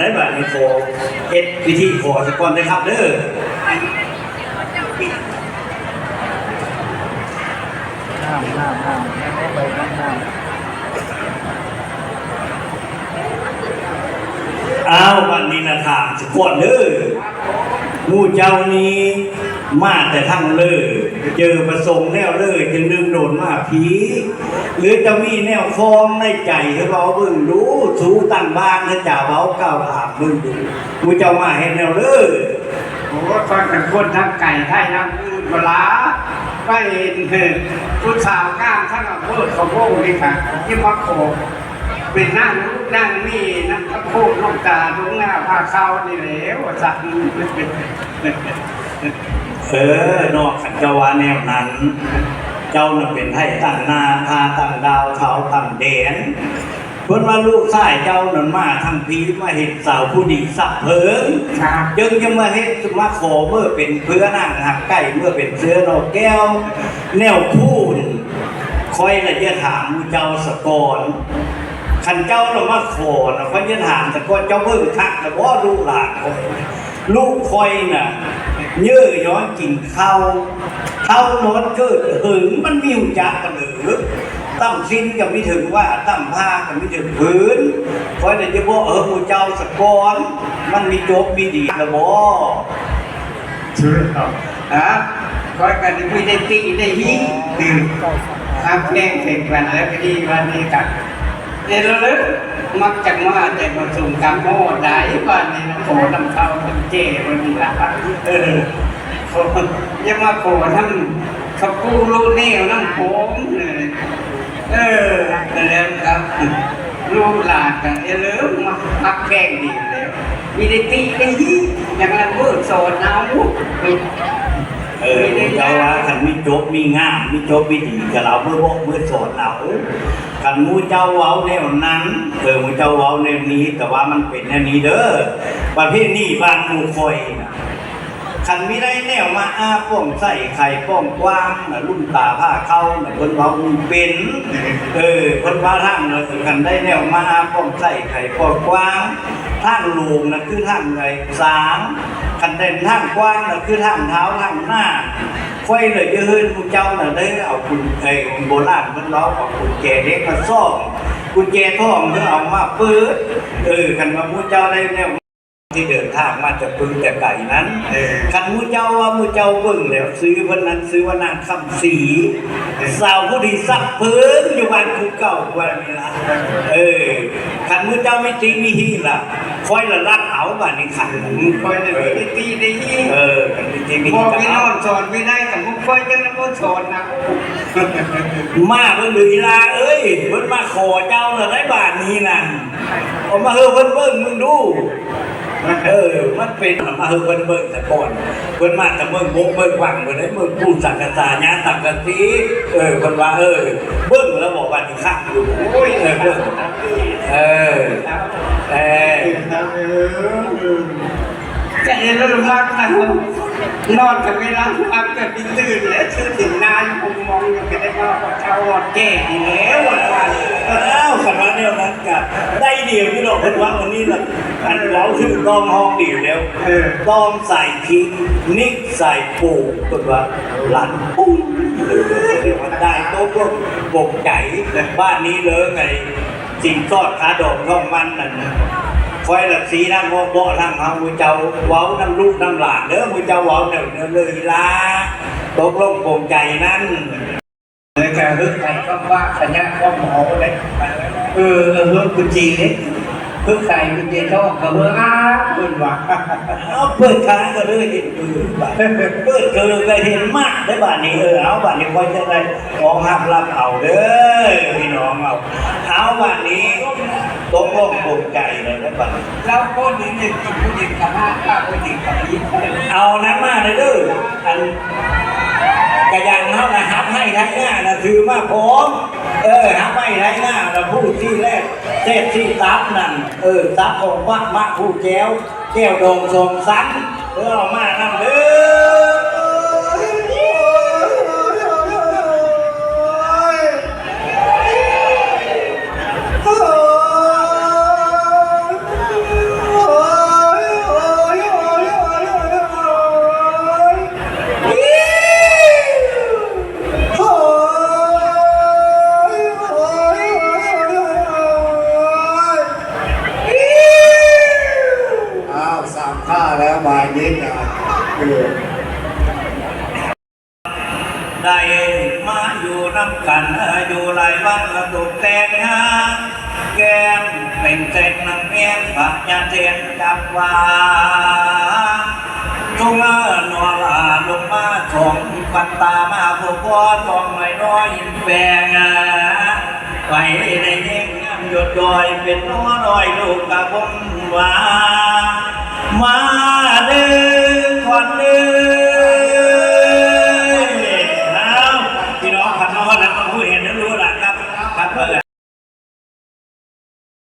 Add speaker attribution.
Speaker 1: ได้บัดนี้ขอเอ็ดวิธีขอสก่อนนะครับเด้อ
Speaker 2: น้ำน้ำน้ำไม่ไปน้ำน้
Speaker 1: อ้าววันนี้นะถามสก่อนเด้อหมู่เจ้านี้มาแต่ทั้งเลย เจอประสงค์แนวเลยจึงดึงโดนมาผีหรือจะมีแนวคลองในใจให้เราเบิ่งดูสูตั้งบ้านถ้าจ่าเว้าก้าวถามเบิ่งดูหมู่เจ้ามาเห็นแนวเลย
Speaker 3: โอ้ยคอยเป็นคนทั้งไก่ไทยทั้งอื่นเวลาไปเห็นเห็นผู้สาวก้ามทั้งอำเภอเขาโบ้นี่ค่ะที่มาโขเป็นนั่งลูกนั่งนี่นั่งตะโพกลูกตาลุงหน้าพาเข้านี่แล้วสัตว์
Speaker 1: เออนอกขันเจาวาแนวนั้น เจ้าน่ะเป็นให้ตั้งนาพาตั้งดาวเขาตั้งเดนเพิ่นว่าลูกชายเจ้านั่นมาทางพีมาเห็นสาวผู้ดีสับเพิง
Speaker 3: ครับ
Speaker 1: ยังยังมาเฮ็ดมาขอเมื่อเป็นเพื่อนั่งหักไก่เมื่อเป็นเสื้อนอกแก้ว แนวพูนคอยละจะถามหมู่เจ้าสะกอนขันเจ้าเรามาขอนะเขาจะถามสะกอนเจ้าเบิ่งทักแต่ว่าลูกหลานคอยลูกคอยน่ะ เยื่อย้อนกินข้าวข้าวนอนเกิดหึงมันมีหุ่นจักกันหรือตั้มสิ้นก็ไม่ถึงว่าตั้มผ้าก็ไม่ถึงพื้นคอยแต่จะบอกเออหมู่เจ้าสะกอน มันมีโจบมีดีละบ่
Speaker 3: ชื่อครับฮะคอยกันคุยได้ตีได้ฮีดื่มทำเพลงเพลงกันแล้วก็ดีวันนี้กัน เดี๋ยวเราเลยมักจะมาแต่มาส่งกำโมได้วันนี้นะโขนำเข้าเป็นเจวันนี้ละเออโขอยังมาโขทั้งขับกู้ลูกเนี่น้ำโขงเลยเออแล้วครับลูกหลานกันเออเลิมมาพักแกงดีแล้วมีได้ตีได้ฮีอย่างนั้นเวิร์โซนเอา
Speaker 1: เออเจ้าว่าคันมีจบมีงามมีจบมีดีกับเราเมื่อบอกเมื่อสอนเราคันมูเจ้าเว้าแนวนั้นเออมูเจ้าเว้าแนวนี้ แต่ว่ามันเป็นแนวนี้เด้อประเภทนี้บางมูคอยนะคันมีได้แนวมาอ้าป้องใส่ไข่ป้องกว้างน่ะลุ่มตาผ้าเข้าน่ะเพิ่นเว้าเป็นเออเพิ่นว่าทางน่ะคันได้แนวมาอ้าป้องใส่ไข่ป้องกว้างทางโลงน่ะคือทางไงสาง คันเด่นทางกว้างน่ะคือทางเท้าทางหน้าค่อยเลยจะเฮิรนคุณเจ้าน่ะได้เอาคุณไอ้โบราณมันเล้าเอาคุณแจเด็กมาซ่อมคุณแจท่องเพื่อเอามาเปิดเออคันว่ามูเจ้าได้แนว ที่เดินทางมาจากปืนแต่ไก่นั้นคันมูเจ้าว่ามูเจ้าเบิ่งแล้วซื้อวันนั้นซื้อว่านางคำสีสาวผู้ดีสักเพิ่นอยู่บ้านคูเก่าวันนี้ละเออคันมูเจ้าไม่จริงมีฮีล่ะคอยละรักเอาบ้านนี้ขัน
Speaker 3: คอยได้ได้ตีได้ฮี
Speaker 1: เออคันไม่จริงมี
Speaker 3: บ
Speaker 1: ฮี
Speaker 3: อก
Speaker 1: ก็
Speaker 3: ไม่น
Speaker 1: เอา
Speaker 3: อนสอนไม่ได้แต่พวกคอยจังนั้นก็สอนนะ
Speaker 1: มาเพิ่นหรืออีลาเอ้ยเพิ่นมาขอเจ้าน่ะได้บาทนี้นั่นเอามาเฮอเพิ่นเบิ่งมึงดู มันเออ มันเป็นมาเฮอเพิ่นเบิ่งแต่ก่อนเพิ่นมาแต่เมืองบกเมืองวังเพิ่นได้เมืองผู้สังกษาญาตักกะทีเออเพิ่นว่าเออ เบิ่งแล้วบอกว่าที่ข้างอยู่โอ้ยเออเบิ่งเออเออ
Speaker 3: จะเห็นรถพักนะ นอนกับเวลาพักกับตื่นแล้วชื่อถึงนายผมมองอยู่ก็ได้ว่าเช้าหอดแก่ดีแล้ววัน
Speaker 1: อ้าวขนาดเดียนั้นก็ได้เดียวที่เราเพิ่นว่าวันนี้ล่ะอันเราถึงดองห้องเดียวแล้ว
Speaker 3: เออ
Speaker 1: ต้องใส่พริกนิกใส่ปูตัวว่าหลันปุ้งเดี๋ยวมันได้โต๊ะพวกปกใจบ้านนี้เลยไงสิ่งทอดขาดอกท้องมันนั่น คอยหลักสีนั่งโบะทางเฮามือเจ้าเว้าน้ำลูกน้ำหลานเด้อมือเจ้าเว้าเดี๋ยเดี๋ยวเลยละตกลงโปร่งใจนั่น
Speaker 3: เลยจะฮึกใจก็ว่าขยันก็หมอเลยเออเออเฮือกกุจีเนี่ย ฮึกใครกุญแจีชอบกับเฮืออ้าเพิ่นว่า
Speaker 1: เอาเปิดค้างก็เลยเห็นปืนบาดเปิดเจอก็เห็นมากได้บ้านนี้เออเอาบ้านนี้คอยจะได้ของหักรับเอาเด้อพี่น้องเอาเอาบ้านนี้ตกลงโปร่งใจเลยได้บ้านนี้
Speaker 3: แล้วคนนี้เนี่ยกินผู้หญิงกับห้าข้าผู้หญิงกับยิ้ม
Speaker 1: เอานั้นมาเลยเด้ออันกระยังเขานะฮับให้ทั้งหน้านะถือมาพร้อม เออฮับให้ทั้หน้าเราพูดที่แรกเทศที่ซับนั่นเออซับของวัดมะผู้แก้วแก้วดงทรงสันเออเอามานั่งเด้อ
Speaker 2: เกิด
Speaker 1: ได้มาอยู่น้ำกันอยู่หลายวันละตกแต่งงานแก้มเป็นเส้นน้ำแก้มผักยาเทียนจับว่าทุ่งนวลาลงมาชมปันตามาพบพ่อทองไม่น้อยแปลงไปในเย่งหยดดอยเป็นน้อยลูกกะบงว่ามาเด้อ one.